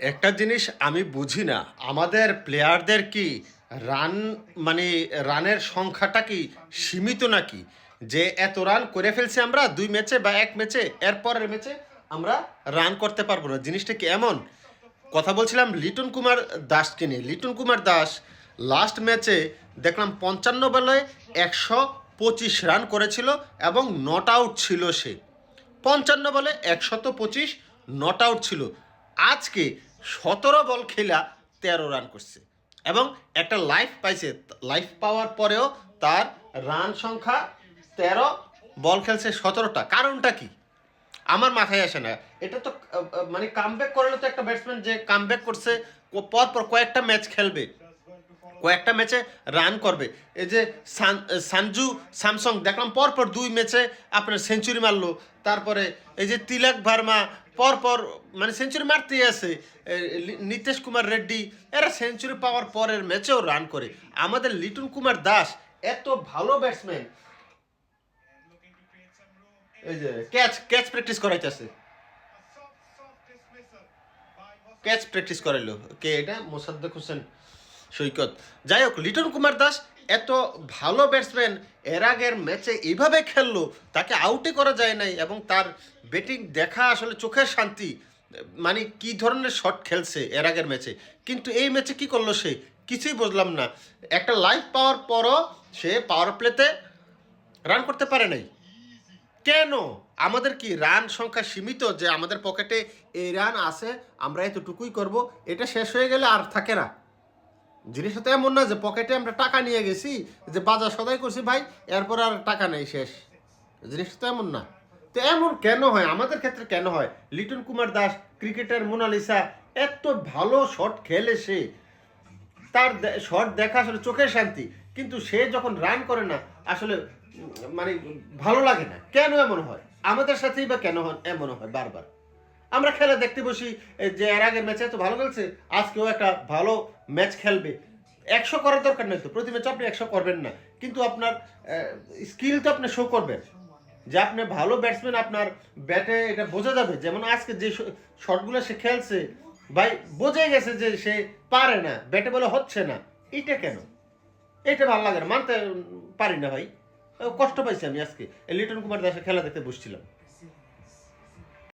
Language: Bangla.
একটা জিনিস আমি বুঝি না। আমাদের প্লেয়ারদের কি রান মানে রানের সংখ্যাটা কি সীমিত নাকি? যে এত রান করে ফেলছি আমরা দুই ম্যাচে বা এক ম্যাচে এরপরের ম্যাচে আমরা রান করতে পারব না। জিনিসটা কি এমন? কথা বলছিলাম লিটন কুমার দাসকে নিয়ে। লিটন কুমার দাস লাস্ট ম্যাচে দেখলাম পঞ্চান্ন বলে একশো পঁচিশ রান করেছিল এবং নট আউট ছিল সে। পঞ্চান্ন বলে একশত পঁচিশ নট আউট ছিল। আজকে সতেরো বল খেলা তেরো রান করছে। এবং একটা লাইফ পাইছে। লাইফ পাওয়ার পরেও তার রান সংখ্যা তেরো, বল খেলছে সতেরোটা। কারণটা কি? আমার মাথায় আসে না। এটা তো মানে কামব্যাক করলে তো একটা ব্যাটসম্যান যে কামব্যাক করছে পরপর পর পর কয়েকটা ম্যাচ খেলবে। কয়েকটা ম্যাচে রান করবে। এই যে সান- সানজু, স্যামসং, দেখলাম পরপর দুই ম্যাচে আপনার সেঞ্চুরি মারলো। তারপরে এই যে তিলক ভার্মা, পরপর মানে সেঞ্চুরি মারতেই আছে। নীতিশ কুমার রেড্ডি, এরা সেঞ্চুরি পাওয়ার পরের ম্যাচেও রান করে। আমাদের লিটন কুমার দাস, এত ভালো ব্যাটসম্যান এই যে ক্যাচ ক্যাচ প্র্যাকটিস করাইতেছে। ক্যাচ প্র্যাকটিস করাইলো। কে এটা? মোসাদ্দেক হোসেন। সৈকত। যাই হোক লিটন কুমার দাস এত ভালো ব্যাটসম্যান এর আগের ম্যাচে এইভাবে খেললো, তাকে আউটই করা যায় নাই এবং তার ব্যাটিং দেখা আসলে চোখের শান্তি মানে কি ধরনের শট খেলছে এর আগের ম্যাচে কিন্তু এই ম্যাচে কি করল সে? কিছুই বুঝলাম না। একটা লাইফ পাওয়ার পরও সে পাওয়ার প্লেতে রান করতে পারে নাই। কেন? আমাদের কি রান সংখ্যা সীমিত যে আমাদের পকেটে এই রান আছে, আমরা এতটুকুই করব, এটা শেষ হয়ে গেলে আর থাকে না। জিনিসটা তো এমন না যে পকেটে আমরা টাকা নিয়ে গেছি, যে বাজার সদাই করছি ভাই, এরপর আর টাকা নেই, শেষ। জিনিসটা তো এমন না। তো এমন কেন হয়? আমাদের ক্ষেত্রে কেন হয়? লিটন কুমার দাস, ক্রিকেটার মোনালিসা, এত ভালো শট খেলে সে। তার শট দেখা আসলে চোখের শান্তি, কিন্তু সে যখন রান করে না, আসলে মানে ভালো লাগে না। কেন এমন হয়? আমাদের সাথেই বা কেন এমন হয়, বারবার। আমরা খেলা দেখতে বসি যে এর আগের ম্যাচে তো ভালো খেলছে, আজকেও একটা ভালো ম্যাচ খেলবে। একশো করার দরকার নেই তো, প্রতি ম্যাচে আপনি একশো করবেন না। কিন্তু আপনার স্কিল তো আপনি শো করবেন। যে আপনি ভালো ব্যাটসম্যান আপনার ব্যাটে এটা বোঝা যাবে। যেমন আজকে যে শটগুলো সে খেলছে, ভাই, বোঝাই গেছে যে সে পারে না ব্যাটে বলে হচ্ছে না। এটা কেন? এটা ভালো লাগে না, মানতে পারি না ভাই। কষ্ট পাইছি আমি আজকে। লিটন কুমার দাসের খেলা দেখতে বসছিলাম।